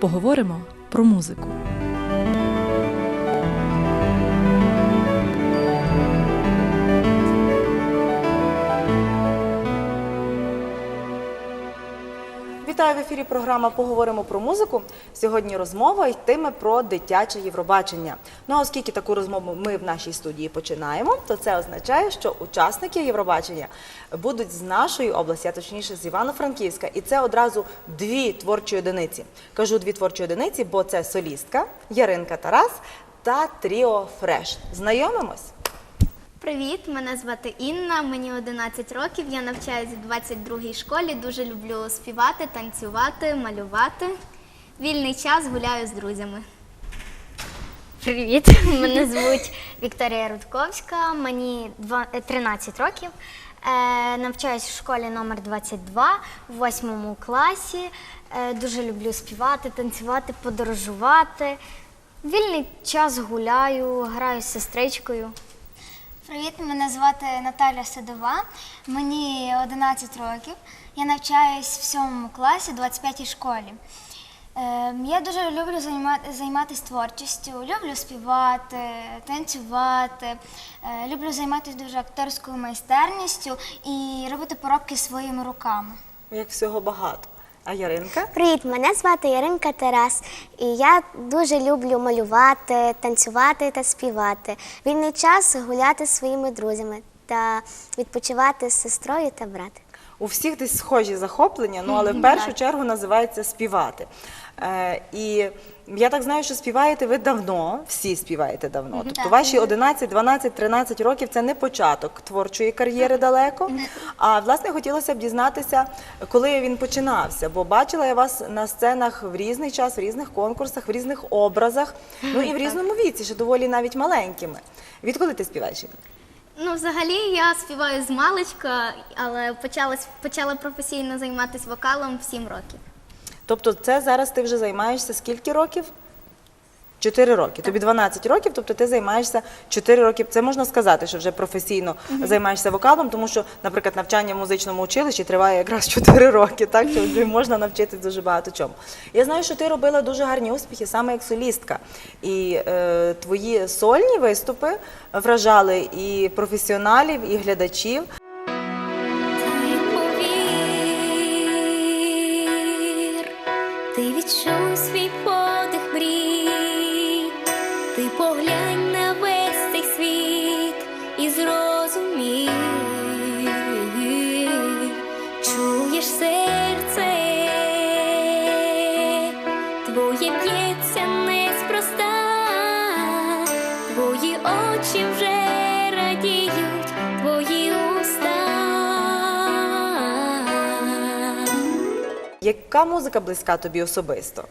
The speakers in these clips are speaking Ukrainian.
Поговоримо про музику. Вітаю в ефірі. Програма Поговоримо про музику. Сьогодні розмова йтиме про дитяче Євробачення. Ну а оскільки таку розмову ми в нашій студії починаємо, то це означає, що учасники Євробачення будуть з нашої області, а точніше з Івано-Франківська. І це одразу дві творчі одиниці. Кажу дві творчі одиниці, бо це солістка Яринка Тарас та Тріо Фреш. Знайомимось? Привіт, мене звати Інна, мені 11 років. Я навчаюся в 22-й школі. Дуже люблю співати, танцювати, малювати. Вільний час гуляю з друзями. Привіт, мене звуть Вікторія Рудковська, мені два- е, 13 років. Е, навчаюсь в школі номер 22 в 8 класі. Е, дуже люблю співати, танцювати, подорожувати. Вільний час гуляю, граю з сестричкою. Привіт, мене звати Наталя Садова. Мені 11 років. Я навчаюсь в 7 класі, 25-й школі. Ем, Я дуже люблю займатися творчістю, люблю співати, танцювати, е, люблю займатися дуже акторською майстерністю і робити поробки своїми руками. Як всього багато. А Яринка? Привіт, мене звати Яринка Тарас, і я дуже люблю малювати, танцювати та співати. Вільний час гуляти з своїми друзями та відпочивати з сестрою та братом. У всіх десь схожі захоплення, ну але в першу чергу називається співати. Е, і я так знаю, що співаєте ви давно, всі співаєте давно. Тобто ваші 11, 12, 13 років це не початок творчої кар'єри далеко. А власне хотілося б дізнатися, коли він починався. Бо бачила я вас на сценах в різний час, в різних конкурсах, в різних образах, ну і в різному віці, ще доволі навіть маленькими. Відколи ти співаєш? Інна? Ну, взагалі, я співаю з маличка, але почала, почала професійно займатися вокалом в 7 років. Тобто це зараз ти вже займаєшся скільки років? Чотири роки. Тобі 12 років, тобто ти займаєшся 4 роки. Це можна сказати, що вже професійно займаєшся вокалом, тому що, наприклад, навчання в музичному училищі триває якраз 4 роки, так що вже можна навчитись дуже багато чому. Я знаю, що ти робила дуже гарні успіхи саме як солістка. І е, твої сольні виступи вражали і професіоналів, і глядачів. Радіють, твої уста. Яка музика близька тобі особисто?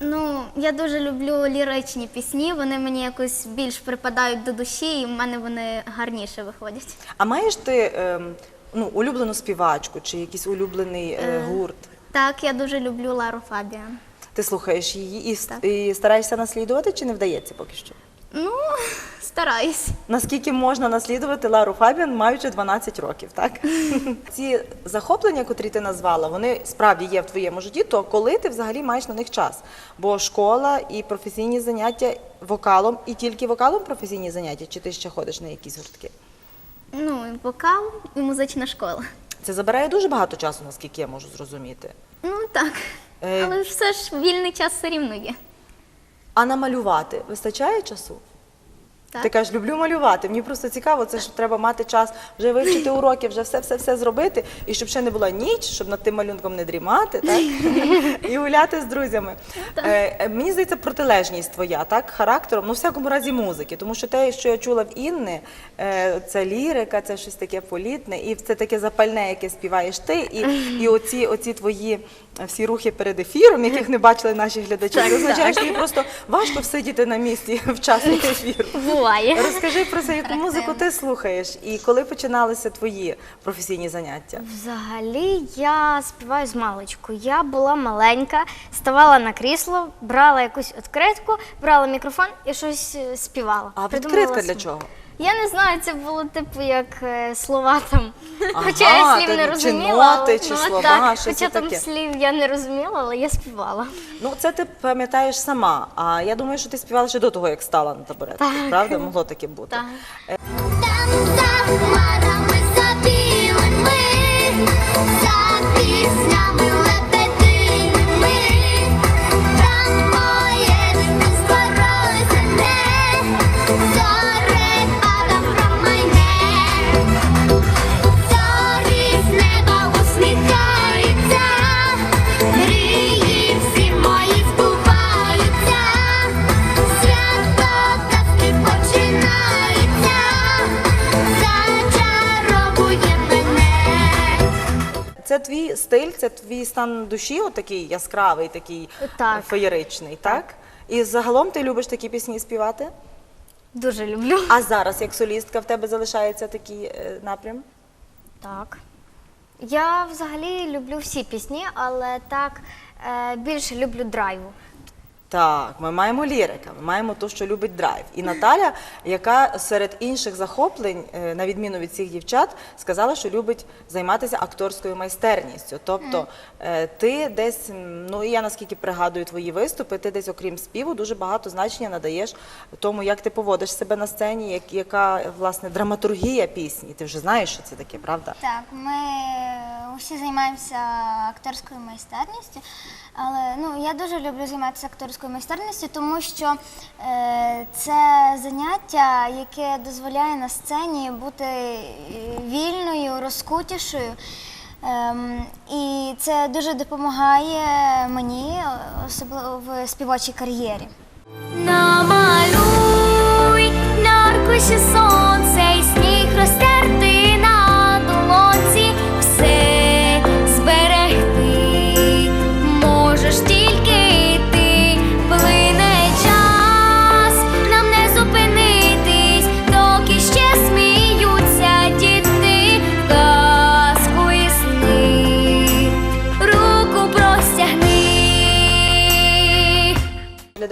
Ну, я дуже люблю ліричні пісні, вони мені якось більш припадають до душі, і в мене вони гарніше виходять. А маєш ти ем, ну, улюблену співачку чи якийсь улюблений е, гурт? Так, я дуже люблю Лару Фабіан. Ти слухаєш її і, с- Так. і стараєшся наслідувати, чи не вдається поки що? Ну, стараюсь. Наскільки можна наслідувати Лару Фабіан, маючи 12 років, так? Ці захоплення, котрі ти назвала, вони справді є в твоєму житті, то коли ти взагалі маєш на них час? Бо школа і професійні заняття вокалом, і тільки вокалом професійні заняття, чи ти ще ходиш на якісь гуртки? Ну, і вокал і музична школа. Це забирає дуже багато часу, наскільки я можу зрозуміти. Ну так. Е, Але все ж вільний час все рівно є. А намалювати вистачає часу? Так. Ти кажеш, люблю малювати. Мені просто цікаво, це ж треба мати час вже вивчити уроки, вже все, все, все зробити, і щоб ще не була ніч, щоб над тим малюнком не дрімати, так і гуляти з друзями. Е, е, мені здається, протилежність твоя, так, характером, ну в всякому разі музики, тому що те, що я чула в Інни, е, це лірика, це щось таке політне, і це таке запальне, яке співаєш ти, і, і оці, оці твої е, всі рухи перед ефіром, яких не бачили наші глядачі, це означає, що їй просто важко всидіти на місці в час ефіру. Буває. Розкажи про це, яку музику ти слухаєш і коли починалися твої професійні заняття? Взагалі я співаю з маличку. Я була маленька, ставала на крісло, брала якусь відкритку, брала мікрофон і щось е, співала. А відкритка для сама. чого? Я не знаю, це було типу як е, слова там. Хоча Ага, я слів ти- не чи розуміла. ноти, чи ну, слова, так, щось Хоча там таке. слів я не розуміла, але я співала. Ну, це ти пам'ятаєш сама. А я думаю, що ти співала ще до того, як стала на табуретку. Так. Правда? Могло таке бути. Так. Там за твій стиль, це твій стан душі, отакий яскравий, такий Так. е, феєричний, так? І загалом ти любиш такі пісні співати? Дуже люблю. А зараз, як солістка, в тебе залишається такий е, напрям? Так. Я взагалі люблю всі пісні, але так е, більше люблю драйву. Так, ми маємо лірика, ми маємо ту, що любить драйв. І Наталя, яка серед інших захоплень, е, на відміну від цих дівчат, сказала, що любить займатися акторською майстерністю. Тобто е, ти десь, ну і я наскільки пригадую твої виступи, ти десь, окрім співу, дуже багато значення надаєш тому, як ти поводиш себе на сцені, як, яка власне драматургія пісні. Ти вже знаєш, що це таке, правда? Так, ми усі займаємося акторською майстерністю, але ну, я дуже люблю займатися акторською майстерністю, тому що е, це заняття, яке дозволяє на сцені бути вільною, розкутішою. Ем, і це дуже допомагає мені, особливо в співочій кар'єрі. Намалюй на аркуші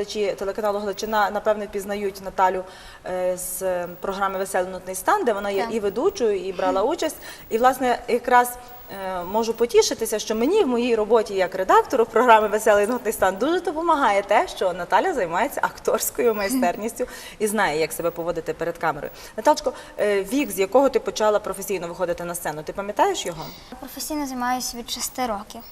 Глядачі телеканалу Галичина напевне впізнають Наталю е, з е, програми Веселий нутний стан, де вона є і ведучою, і брала участь. І, власне, якраз е, можу потішитися, що мені в моїй роботі як редактору програми Веселий нутний стан дуже допомагає те, що Наталя займається акторською майстерністю і знає, як себе поводити перед камерою. Наталочко, вік, з якого ти почала професійно виходити на сцену, ти пам'ятаєш його? Професійно займаюся від 6 років.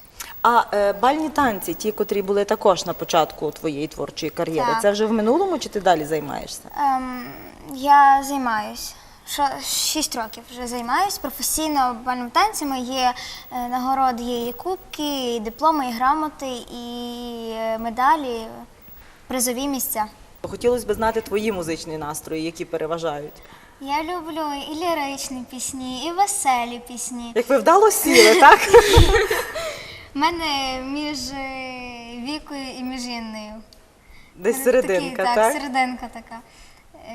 А е, бальні танці, ті, котрі були також на початку твоєї творчої кар'єри, Так. це вже в минулому чи ти далі займаєшся? Ем, я займаюсь. Що, 6 років вже займаюсь професійно бальними танцями. Є е, нагороди, є і кубки, і дипломи, і грамоти, і е, медалі, призові місця. Хотілося б знати твої музичні настрої, які переважають. Я люблю і ліричні пісні, і веселі пісні. Як ви вдало сіли, так? У мене між е, вікою і між Інною. Десь серединка, Такі, так? серединка така.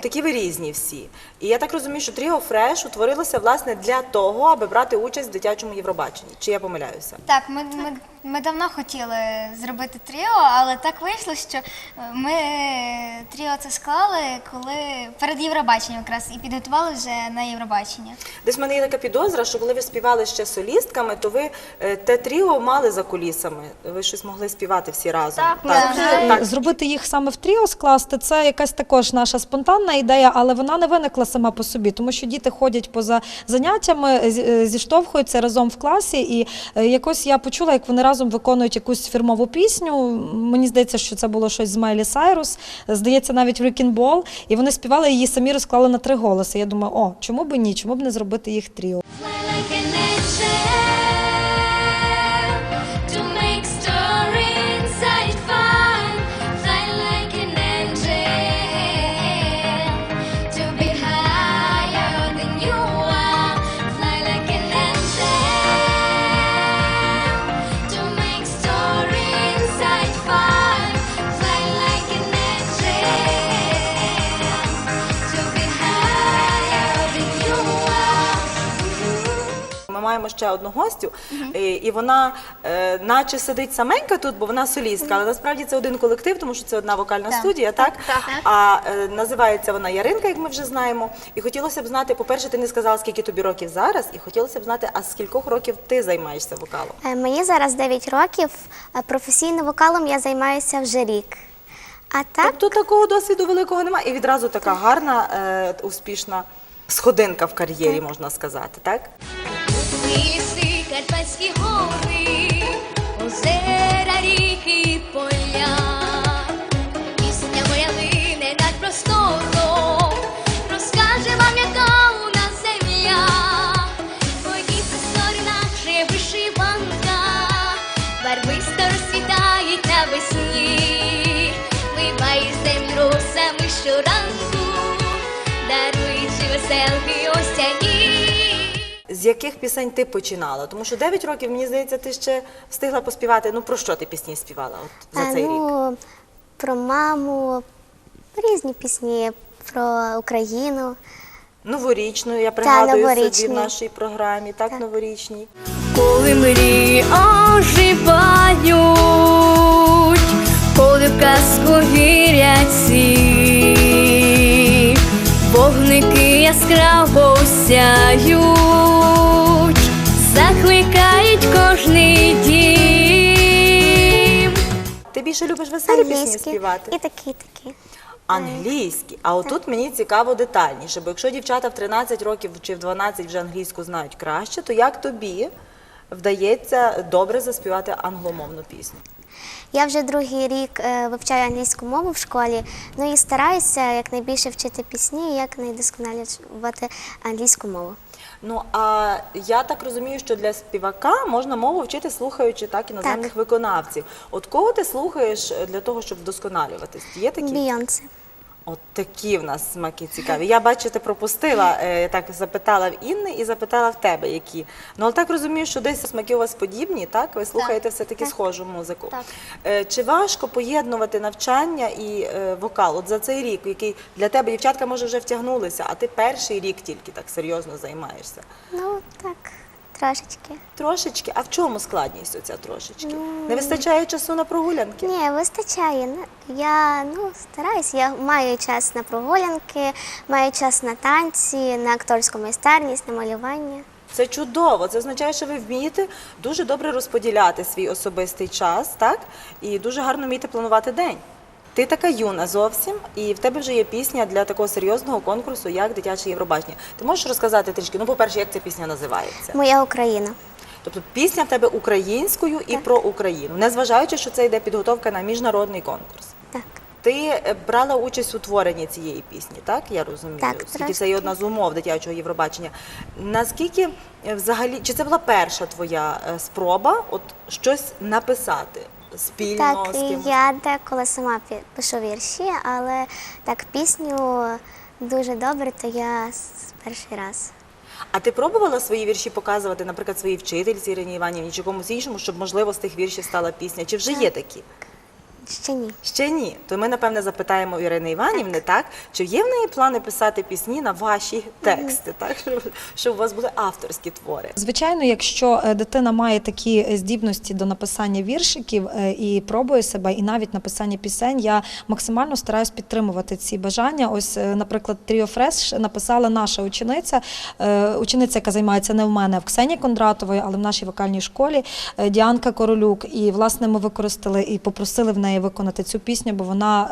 Такі ви різні всі. І я так розумію, що Тріо Фреш утворилося власне для того, аби брати участь в дитячому Євробаченні. Чи я помиляюся? Так, ми, ми, ми давно хотіли зробити тріо, але так вийшло, що е, ми тріо це склали, коли перед Євробаченням якраз і підготували вже на Євробачення. Десь в мене є така підозра, що коли ви співали ще солістками, то ви е, те тріо мали за кулісами. Ви щось могли співати всі разом. Так, так. завжди- так. Зробити їх саме в тріо скласти це якась також наша спонтанна ідея, але вона не виникла сама по собі, тому що діти ходять поза заняттями, е, зіштовхуються разом в класі, і е, якось я почула, як вони разом виконують якусь фірмову пісню. Мені здається, що це було щось з Майлі Сайрус, здається, навіть Ball, і вони співали її самі розклали на три голоси. Я думаю, о, чому б ні, чому б не зробити їх тріо? Маємо ще одну гостю, і, і вона е, наче сидить саменька тут, бо вона солістка, але насправді це один колектив, тому що це одна вокальна студія, так? А е, називається вона Яринка, як ми вже знаємо. І хотілося б знати, по-перше, ти не сказала, скільки тобі років зараз, і хотілося б знати, а з кількох років ти займаєшся вокалом? Е, Мені зараз 9 років, професійним вокалом я займаюся вже рік. А так, Тобто такого досвіду великого немає, і відразу така гарна, е, успішна сходинка в кар'єрі, можна сказати, так? Ліси, Карпатські гори, озера, ріки поля. Пісня моя лине над простором, розкаже вам, яка у нас земля. Твої простори, наче вишиванка, барвисто розцвітають навесні. Вимає землю росами щоранку, даруючи веселки. З яких пісень ти починала? Тому що 9 років, мені здається, ти ще встигла поспівати. Ну про що ти пісні співала от, за е, цей рік? ну, про маму, різні пісні, про Україну. Новорічну, я пригадую собі в нашій програмі, так, новорічній. Коли мрії оживають, коли в казку вірять всі, вогники яскраво сяють, більше любиш веселі пісні Англійські. співати? І такі, такі. Англійські. А отут мені цікаво детальніше, бо якщо дівчата в 13 років чи в 12 вже англійську знають краще, то як тобі вдається добре заспівати англомовну пісню? Я вже другий рік е, вивчаю англійську мову в школі, ну і стараюся якнайбільше вчити пісні, як найдосконалювати англійську мову. Ну а я так розумію, що для співака можна мову вчити, слухаючи так іноземних виконавців. От кого ти слухаєш для того, щоб вдосконалюватись? Є такі? Бійонсе. От такі в нас смаки цікаві. Я бачу, ти пропустила, е, так запитала в Інни і запитала в тебе, які. Ну але так розумію, що десь смаки у вас подібні, так? Ви слухаєте все-таки Так. схожу музику. Так. Е, Чи важко поєднувати навчання і е, вокал? От за цей рік, який для тебе дівчатка може вже втягнулися, а ти перший рік тільки так серйозно займаєшся. Ну так, трошечки. Трошечки, а в чому складність оця трошечки? Не вистачає часу на прогулянки? Ні, вистачає. Ну, Я ну, стараюсь, я маю час на прогулянки, маю час на танці, на акторську майстерність, на малювання. Це чудово. Це означає, що ви вмієте дуже добре розподіляти свій особистий час, так? І дуже гарно вмієте планувати день. Ти така юна зовсім, і в тебе вже є пісня для такого серйозного конкурсу, як дитяче Євробачення. Ти можеш розказати трішки? Ну, по-перше, як ця пісня називається? Моя Україна. Тобто пісня в тебе українською і про Україну, незважаючи, що це йде підготовка на міжнародний конкурс. Так. Ти е, брала участь у творенні цієї пісні, так? Я розумію. Так, Оскільки трошки. це є одна з умов дитячого Євробачення. Наскільки е, взагалі, чи це була перша твоя е, спроба от щось написати спільно Так, з кимось? ким? я деколи сама пишу вірші, але так пісню дуже добре, то я з перший раз. А ти пробувала свої вірші показувати, наприклад, своїй вчительці Ірині Іванівні чи комусь іншому, щоб можливо з тих віршів стала пісня? Чи вже є такі? Ще ні. Ще ні. То ми, напевне, запитаємо Ірини Іванівни, так? Чи є в неї плани писати пісні на ваші тексти, так? Щоб, щоб у вас були авторські твори? Звичайно, якщо е, дитина має такі е, здібності до написання віршиків е, і пробує себе, і навіть написання пісень, я максимально стараюсь підтримувати ці бажання. Ось, наприклад, Тріо Фреш написала наша учениця, учениця, яка займається не в мене, а в Ксенії Кондратової, але в нашій вокальній школі Діанка Королюк. І власне ми використали і попросили в неї виконати цю пісню, бо вона,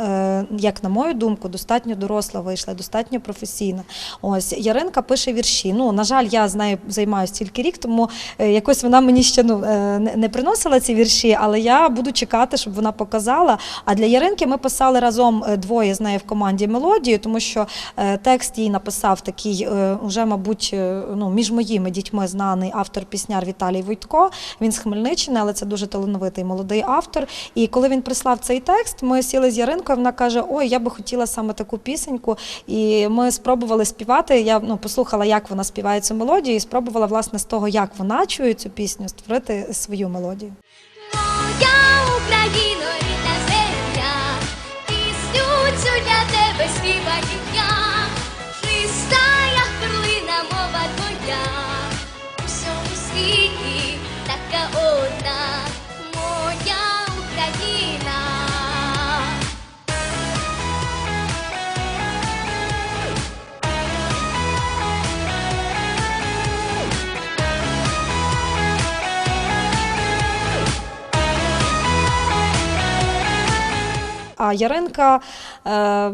е, як на мою думку, достатньо доросла вийшла, достатньо професійна. Ось Яринка пише вірші. Ну на жаль, я з нею займаюся тільки рік, тому е, якось вона мені ще ну е, не- приносила ці вірші, але я буду чекати, щоб вона показала. А для Яринки ми писали разом двоє з нею в команді мелодію, тому що текст їй написав такий, уже, мабуть, ну між моїми дітьми знаний автор пісняр Віталій Войтко. Він з Хмельниччини, але це дуже талановитий молодий автор. І коли він прислав цей текст, ми сіли з Яринкою. Вона каже: Ой, я би хотіла саме таку пісеньку. І ми спробували співати. Я ну, послухала, як вона співає цю мелодію, і спробувала власне з того, як вона чує цю пісню, створити свою мелодію. Моя Україно, рідна земля, пісню цю для тебе співаю А Яринка, е,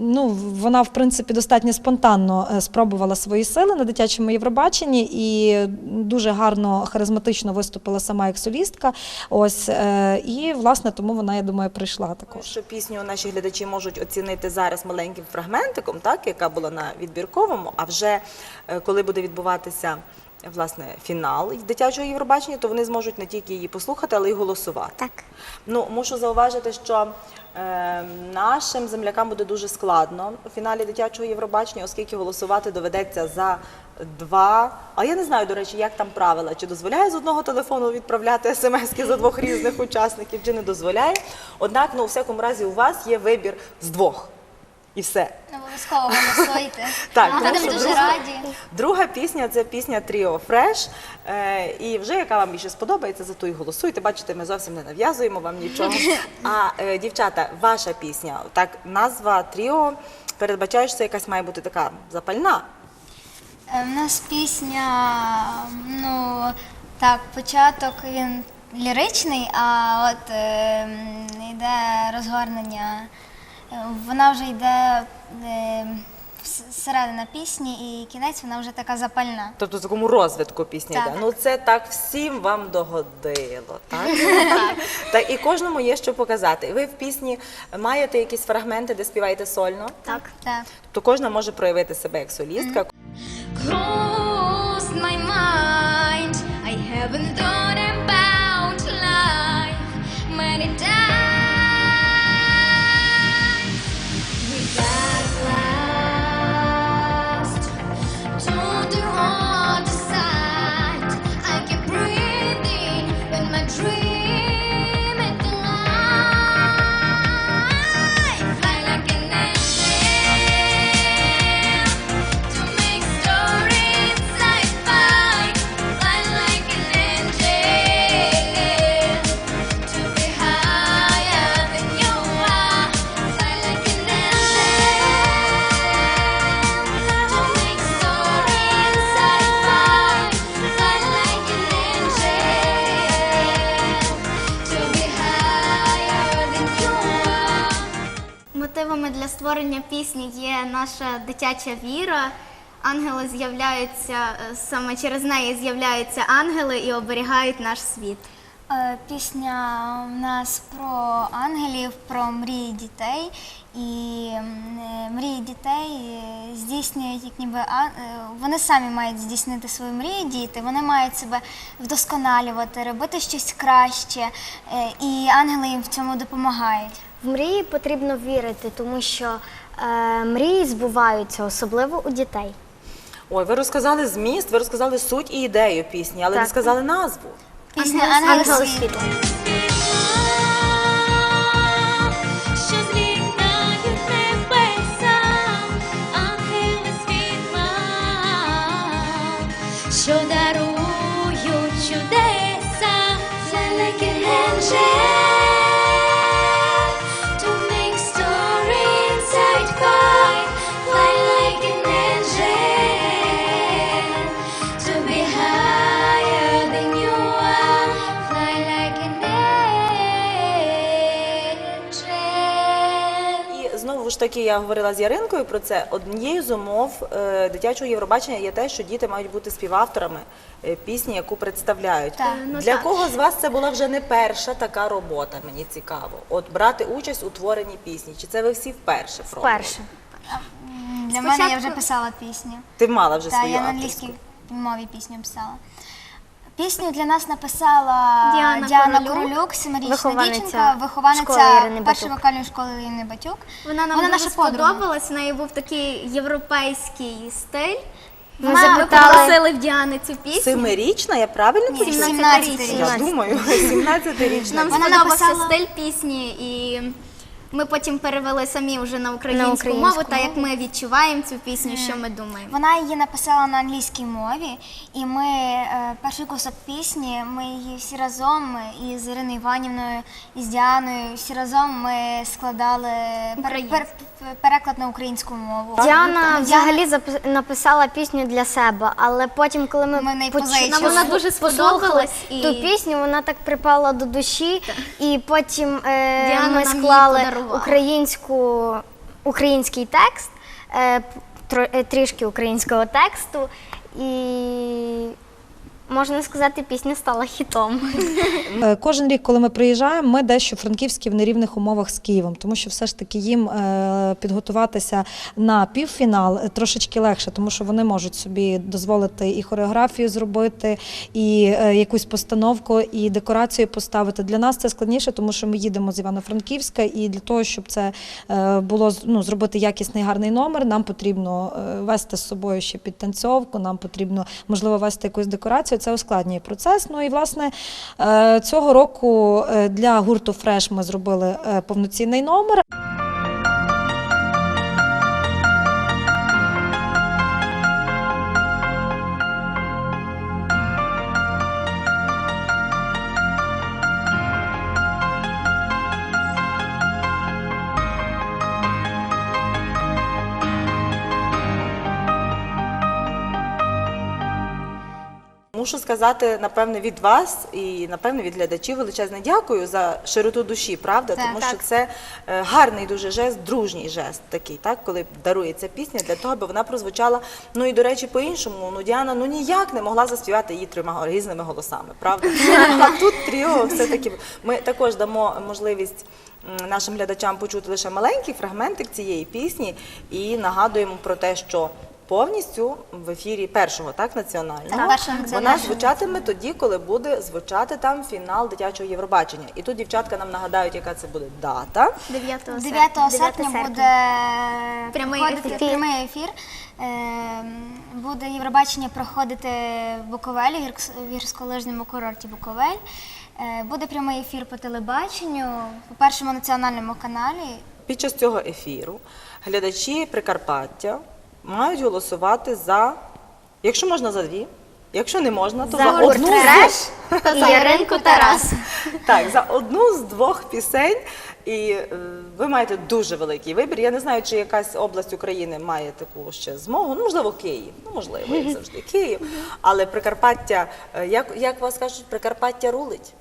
ну, вона, в принципі, достатньо спонтанно е, спробувала свої сили на дитячому Євробаченні і дуже гарно, харизматично виступила сама як солістка. Ось, е, і, власне, тому вона, я думаю, прийшла також. Що пісню наші глядачі можуть оцінити зараз маленьким фрагментиком, так, яка була на відбірковому, а вже коли буде відбуватися власне фінал дитячого Євробачення, то вони зможуть не тільки її послухати, але й голосувати. Так. Ну, мушу зауважити, що е, нашим землякам буде дуже складно у фіналі дитячого Євробачення, оскільки голосувати доведеться за два. А я не знаю, до речі, як там правила, чи дозволяє з одного телефону відправляти смски за двох різних учасників, чи не дозволяє. Однак, ну, у всякому разі, у вас є вибір з двох. І все. Обов'язково голосуйте. Так, тому Будемо що дуже друга- раді. Друга пісня це пісня Тріо Фреш. Е, і вже яка вам більше сподобається, за ту і голосуйте. Бачите, ми зовсім не нав'язуємо вам нічого. А е, дівчата, ваша пісня, так назва Тріо передбачає, що якась має бути така запальна. Е, В нас пісня, ну так, початок він ліричний, а от е, м, йде розгорнення. Е, Вона вже йде е, середина пісні, і кінець вона вже така запальна. Тобто в такому розвитку пісня Так. йде. Ну це так всім вам догодило, так? так? І кожному є що показати. Ви в пісні маєте якісь фрагменти, де співаєте сольно? Так. Так. Тобто кожна може проявити себе як солістка. Closed my mind. I haven't thought Мотивами для створення пісні є наша дитяча віра. Ангели з'являються е, саме через неї з'являються ангели і оберігають наш світ. Е, Пісня у нас про ангелів, про мрії дітей. І е, мрії дітей е, здійснюють, як ніби а- вони самі мають здійснити свої мрії, діти. Вони мають себе вдосконалювати, робити щось краще, і ангели їм в цьому допомагають. В мрії потрібно вірити, тому що е, мрії збуваються, особливо у дітей. Ой, ви розказали зміст, ви розказали суть і ідею пісні, але не сказали назву. Пісня Ангели Ангели світу. світла. Що таки я говорила з Яринкою про це. Однією з умов е, дитячого Євробачення є те, що діти мають бути співавторами е, пісні, яку представляють. Так. Ну, Для так. кого з вас це була вже не перша така робота? Мені цікаво. От брати участь у творенні пісні. Чи це ви всі вперше пробували? Вперше. М, Для мене я вже писала пісню. Ти мала вже Так, свою я на авторську? англійській мові пісню писала. Пісню для нас написала Діана Діана, Королюк, семирічна дівчинка, вихованиця першої вокальної школи Ірини Батюк. Вона нам Вона дуже наша сподобалась. В неї був такий європейський стиль. Ми Вона запитали- попросили в Діани цю пісню. Семирічна, я правильно Ні, почула? 17-річна. Я думаю, 17-річна. Нам Вона сподобався написала- стиль пісні, і ми потім перевели самі вже на українську, українську мову, та як ми відчуваємо цю пісню, що ми думаємо. Вона її написала на англійській мові, і ми е, перший кусок пісні, ми її всі разом і з Іриною Іванівною, і з Діаною, всі разом ми складали пер, пер, переклад на українську мову. Діана взагалі запис- написала пісню для себе, але потім, коли ми, Ми поч- Нам вона дуже сподобалась і- ту пісню, вона так припала до душі, і потім е, Діана ми склали. Українську, український текст, е, е, трішки українського тексту, і можна сказати, пісня стала хітом. Е, Кожен рік, коли ми приїжджаємо, ми дещо франківські в нерівних умовах з Києвом, тому що все ж таки їм е, підготуватися на півфінал трошечки легше, тому що вони можуть собі дозволити і хореографію зробити, і е, якусь постановку, і декорацію поставити. Для нас це складніше, тому що ми їдемо з Івано-Франківська, і для того, щоб це було ну, зробити якісний гарний номер, нам потрібно вести з собою ще підтанцьовку, нам потрібно можливо вести якусь декорацію. Це ускладнює процес. Ну і власне е, цього року е, для гурту Фреш ми зробили е, повноцінний номер. Мушу сказати, напевне, від вас і напевне від глядачів величезне дякую за широту душі, правда? Так. Тому Так. що це гарний дуже жест, дружній жест такий, так, коли дарується пісня для того, аби вона прозвучала. Ну і до речі, по-іншому. Ну Діана ну ніяк не могла заспівати її трьома різними голосами, правда? А тут тріо все-таки ми також дамо можливість. Нашим глядачам почути лише маленький фрагментик цієї пісні і нагадуємо про те, що повністю в ефірі першого так національного Так, першого вона національного. звучатиме тоді, коли буде звучати там фінал дитячого Євробачення. І тут дівчатка нам нагадають, яка це буде дата. 9 серпня. 9 серпня серпня. буде Прямий проходити ефір. прямий ефір. Ем, Буде Євробачення проходити в Буковелі, в гірськолижному курорті Буковель. Е, Буде прямий ефір по телебаченню, по першому національному каналі. Під час цього ефіру глядачі Прикарпаття мають голосувати за, якщо можна за дві, якщо не можна, то за, гурт одну «Треш» з І Яринку Тарас. так, за одну з двох пісень. І е, ви маєте дуже великий вибір. Я не знаю, чи якась область України має таку ще змогу. Ну, можливо, Київ. Ну, можливо, як завжди, Київ. Але Прикарпаття, е, як, як вас кажуть, Прикарпаття рулить.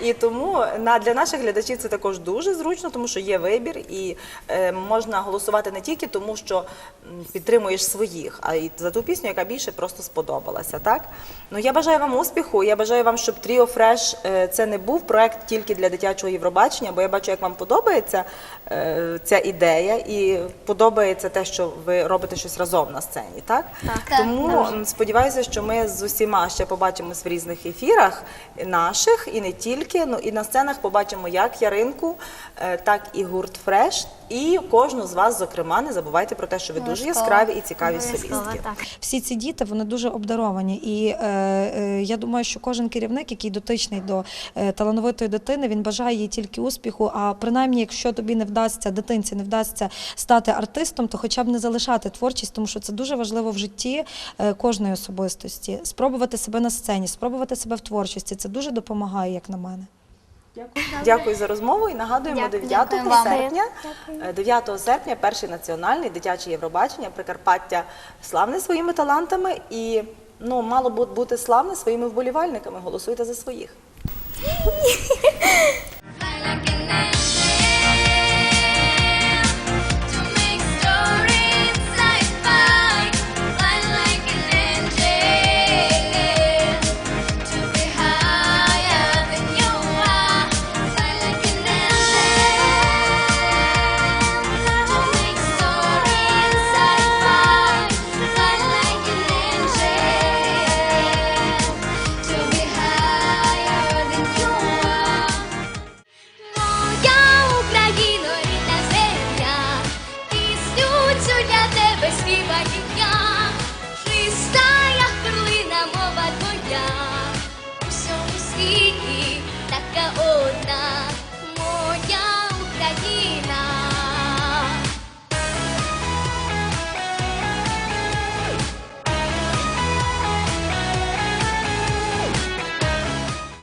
І тому на для наших глядачів це також дуже зручно, тому що є вибір, і е, можна голосувати не тільки тому, що м, підтримуєш своїх, а й за ту пісню, яка більше просто сподобалася. Так ну я бажаю вам успіху. Я бажаю вам, щоб Тріо Фреш е, це не був проект тільки для дитячого Євробачення, бо я бачу, як вам подобається е, ця ідея, і подобається те, що ви робите щось разом на сцені. Так, Так. тому м, сподіваюся, що ми з усіма ще побачимось в різних ефірах наших і не тільки. Ну і на сценах побачимо як Яринку, е, так і гурт Фреш. І кожну з вас, зокрема, не забувайте про те, що ви дуже яскраві і цікаві солістки. Всі ці діти вони дуже обдаровані, і е, е, я думаю, що кожен керівник, який дотичний до е, талановитої дитини, він бажає їй тільки успіху. А принаймні, якщо тобі не вдасться, дитинці не вдасться стати артистом, то хоча б не залишати творчість, тому що це дуже важливо в житті е, кожної особистості. Спробувати себе на сцені, спробувати себе в творчості. Це дуже допомагає, як на мене. Дякую за розмову і нагадуємо 9 серпня. е, 9 серпня перший національний дитяче Євробачення Прикарпаття славне своїми талантами і ну мало б бути славне своїми вболівальниками. Голосуйте за своїх.